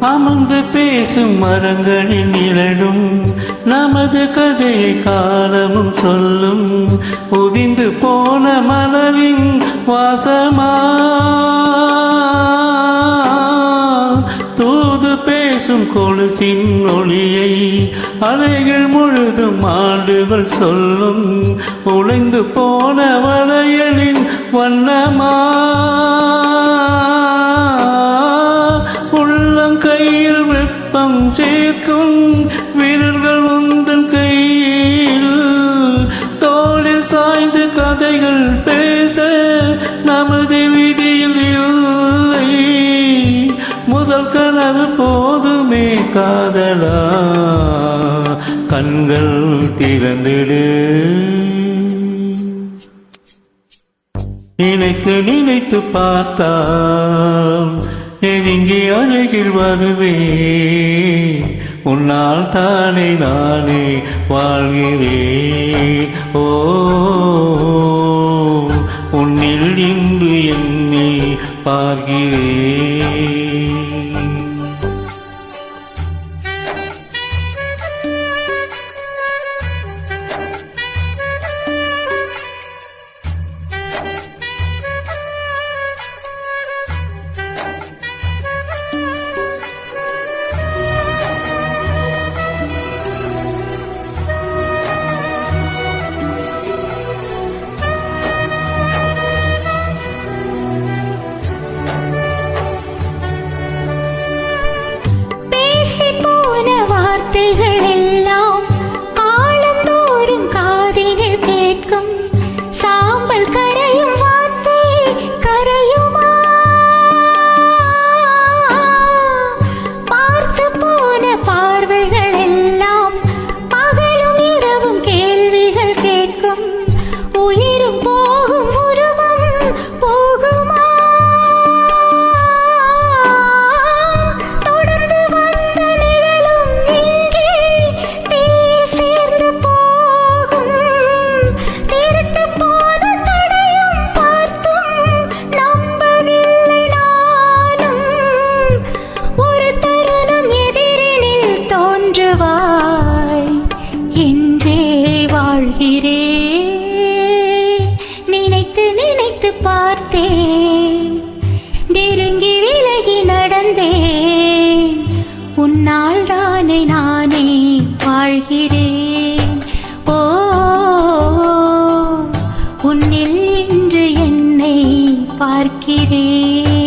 அமர்ந்து பேசும் மரங்களின் நிழலும் நமது கதையை காலமும் சொல்லும் உதிந்து போன மலரின் வாசமா. தூது பேசும் கொலுசின் ஒளியை அலைகள் முழுதும் ஆண்டுகள் சொல்லும் உழைந்து போன வளையலின் வண்ணமா. கையில் வெப்பம் சேர்க்கும் வீரர்கள் உந்தன் கையில். தோளில் சாய்ந்து கதைகள் பேச நமது விதியில் இல்லை. முதல் கனவு போதுமே காதலா. கண்கள் திறந்திடு. நினைத்து நினைத்து பார்த்தால் நெருங்கி அருகில் வருவே? உன்னால் தானே நானே வாழ்கிறேன். ஓ உன்னில் இன்று என்னை பார்க்கிறேன். சொல்கிறே நினைத்து நினைத்து பார்த்தேன். நெருங்கி விலகி நடந்தேன். உன்னால் தானே நானே வாழ்கிறேன். ஓ உன்னில் இன்று என்னை பார்க்கிறேன்.